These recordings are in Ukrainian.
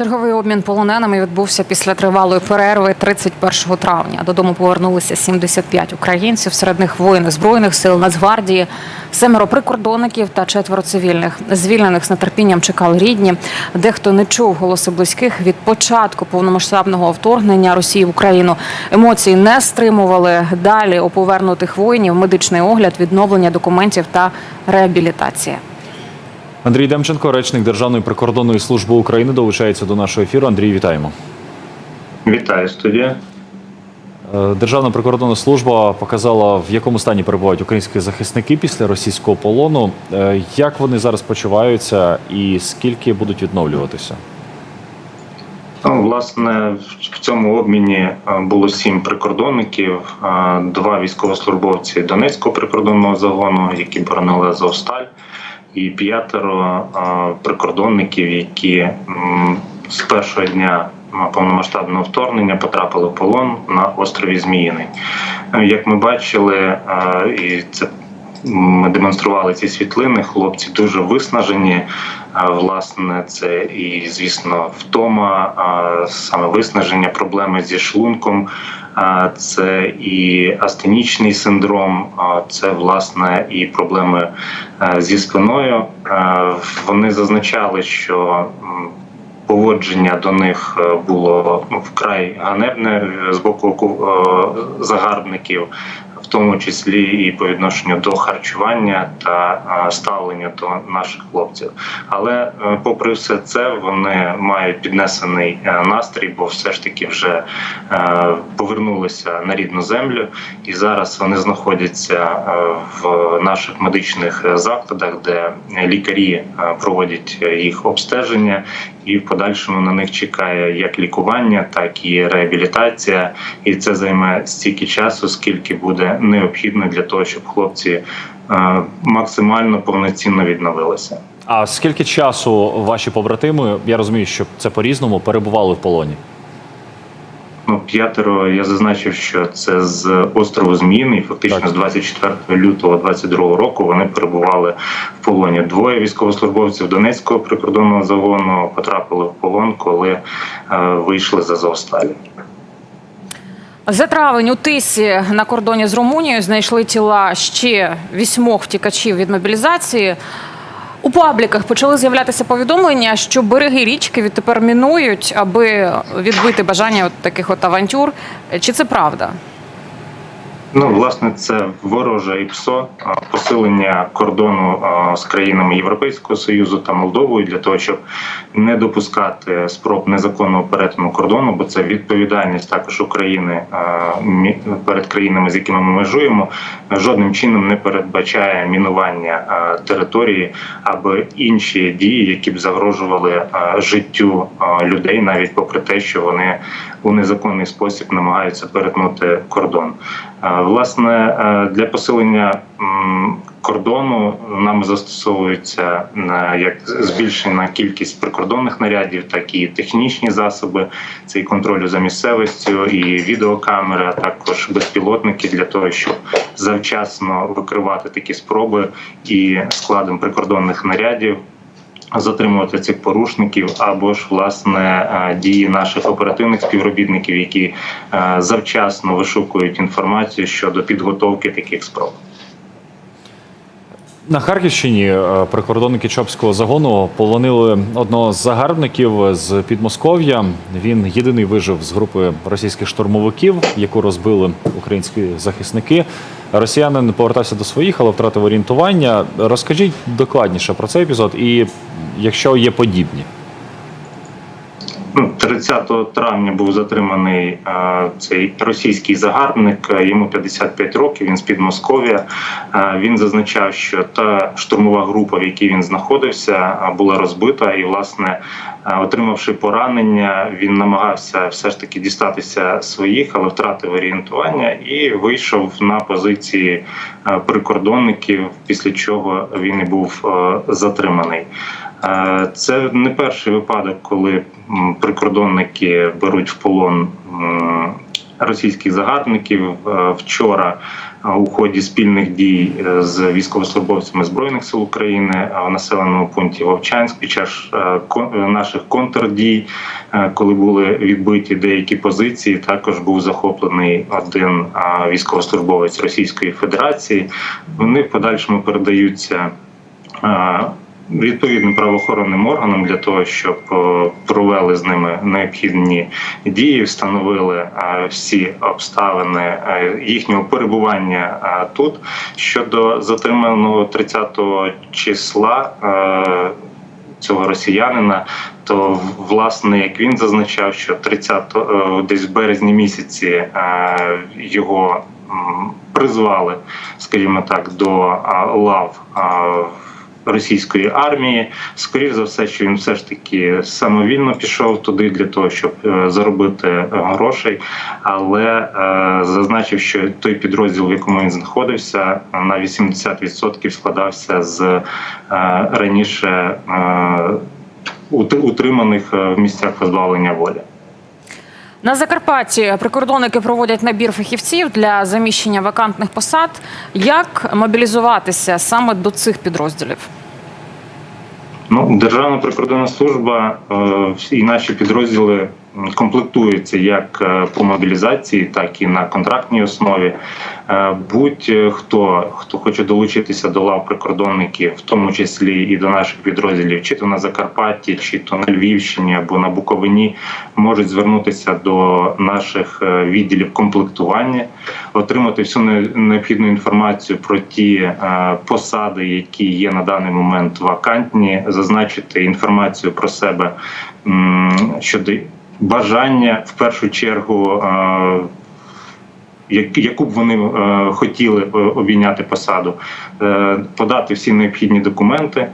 Черговий обмін полоненими відбувся після тривалої перерви 31 травня. Додому повернулися 75 українців. Серед них воїни збройних сил Нацгвардії, семеро прикордонників та четверо цивільних. Звільнених з нетерпінням чекали рідні. Дехто не чув голоси близьких від початку повномасштабного вторгнення Росії в Україну. Емоції не стримували. Далі у повернутих воїнів медичний огляд, відновлення документів та реабілітація. Андрій Демченко, речник Державної прикордонної служби України, долучається до нашого ефіру. Андрій, вітаємо. Вітаю студія. Е, Державна прикордонна служба показала, в якому стані перебувають українські захисники після російського полону. Е, Як вони зараз почуваються і скільки будуть відновлюватися? Ну, власне, в цьому обміні е, було сім прикордонників, два військовослужбовці Донецького прикордонного загону, які боронили Азовсталь, і п'ятеро е, прикордонників, які з першого дня повномасштабного вторгнення потрапили в полон на острові Зміїний. Е, Як ми бачили, е, і це ми демонстрували ці світлини. Хлопці дуже виснажені. Власне, це і звісно втома, а, саме виснаження, проблеми зі шлунком, а, це і астенічний синдром, це власне і проблеми е, зі спиною. Е, Вони зазначали, що поводження до них е, було ну, вкрай ганебне з боку оку- е, загарбників, тому числі і по відношенню до харчування та ставлення до наших хлопців. Але е, попри все це, вони мають піднесений е, настрій, бо все ж таки вже е, повернулися на рідну землю, і зараз вони знаходяться в наших медичних закладах, де лікарі проводять їх обстеження, і в подальшому на них чекає як лікування, так і реабілітація. І це займе стільки часу, скільки буде необхідно для того, щоб хлопці е, максимально повноцінно відновилися. А скільки часу ваші побратими, я розумію, що це по-різному, перебували в полоні? Ну, п'ятеро я зазначив, що це з острову Зміїний. і Фактично Так. з 24 лютого 22 року вони перебували в полоні. Двоє військовослужбовців Донецького прикордонного загону потрапили в полон, коли е, вийшли з Азовсталі. За травень у Тисі на кордоні з Румунією знайшли тіла ще вісьмох втікачів від мобілізації. У пабліках почали з'являтися повідомлення, що береги річки відтепер мінують, аби відбити бажання от таких от авантюр. Чи це правда? Ну, власне, це вороже ІПСО, посилення кордону з країнами Європейського союзу та Молдовою для того, щоб не допускати спроб незаконного перетину кордону, бо це відповідальність також України перед країнами, з якими ми межуємо, жодним чином не передбачає мінування території або інші дії, які б загрожували життю людей, навіть попри те, що вони у незаконний спосіб намагаються перетнути кордон. Власне, е, для посилення кордону нами застосовується е, як збільшена кількість прикордонних нарядів, так і технічні засоби. Це і контролю за місцевістю, і відеокамери, а також безпілотники для того, щоб завчасно викривати такі спроби і складом прикордонних нарядів затримувати цих порушників, або ж власне е, дії наших оперативних співробітників, які е, завчасно вишукують інформацію щодо підготовки таких спроб. На Харківщині е, прикордонники Чопського загону полонили одного з загарбників з Підмосков'я. Він єдиний вижив з групи російських штурмовиків, яку розбили українські захисники. Росіянин повертався до своїх, але втратив орієнтування. Розкажіть докладніше про цей епізод, і якщо є подібні. Ну, 30 травня був затриманий е, цей російський загарбник. е, Йому 55 років. Він з Підмосков'я. Е, він зазначав, що та штурмова група, в якій він знаходився, була розбита, і власне, отримавши поранення, він намагався все ж таки дістатися своїх, але втратив орієнтування і вийшов на позиції прикордонників. Після чого він і був затриманий. Е, Це не перший випадок, коли прикордонники беруть в полон російських загарбників. Е, Вчора е, у ході спільних дій з військовослужбовцями збройних сил України в населеному пункті Вовчанськ під час наших контрдій, коли були відбиті деякі позиції, також був захоплений один військовослужбовець Російської Федерації. Вони в подальшому передаються. Відповідним правоохоронним органам для того, щоб е, провели з ними необхідні дії, встановили е, всі обставини е, їхнього перебування тут. Щодо затриманого 30 числа цього росіянина, то власне як він зазначав, що 30 е, десь в березні місяці його призвали, скажімо так, до лав. Російської армії, скоріш за все, що він все ж таки самовільно пішов туди для того, щоб е, заробити е, грошей, але е, зазначив, що той підрозділ, в якому він знаходився, на 80% складався з раніше утриманих в місцях позбавлення волі. На Закарпатті прикордонники проводять набір фахівців для заміщення вакантних посад. Як мобілізуватися саме до цих підрозділів? Ну, Державна прикордонна служба е, і наші підрозділи комплектуються як е, по мобілізації, так і на контрактній основі. Е, Будь-хто, хто хоче долучитися до лав прикордонників, в тому числі і до наших підрозділів, чи то на Закарпатті, чи то на Львівщині або на Буковині, можуть звернутися до наших е, відділів комплектування, отримати всю необхідну інформацію про ті посади, які є на даний момент вакантні, зазначити інформацію про себе щодо бажання в першу чергу. Як- яку б вони е, хотіли е, обійняти посаду, е, подати всі необхідні документи.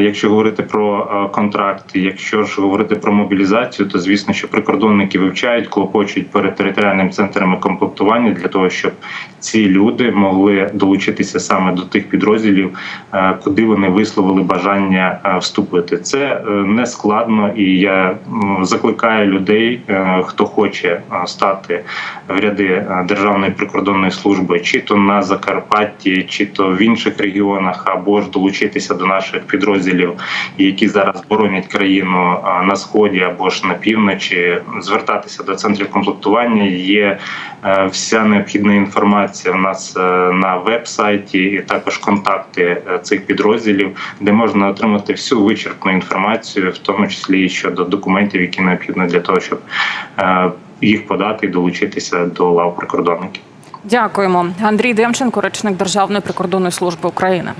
Якщо говорити про контракти, якщо ж говорити про мобілізацію, то звісно, що прикордонники вивчають, клопочуть перед територіальним центрами комплектування для того, щоб ці люди могли долучитися саме до тих підрозділів, куди вони висловили бажання вступити. Це не складно, і я закликаю людей, хто хоче стати в ряди е, Державної прикордонної служби, чи то на Закарпатті, чи то в інших регіонах, або ж долучитися до наших підрозділів, які зараз боронять країну на сході або ж на півночі, звертатися до центрів комплектування. Є е, вся необхідна інформація в нас е, на веб-сайті, і також контакти е, цих підрозділів, де можна отримати всю вичерпну інформацію, в тому числі щодо документів, які необхідні для того, щоб їх подати і долучитися до лав прикордонників. Дякуємо. Андрій Демченко, речник Державної прикордонної служби України.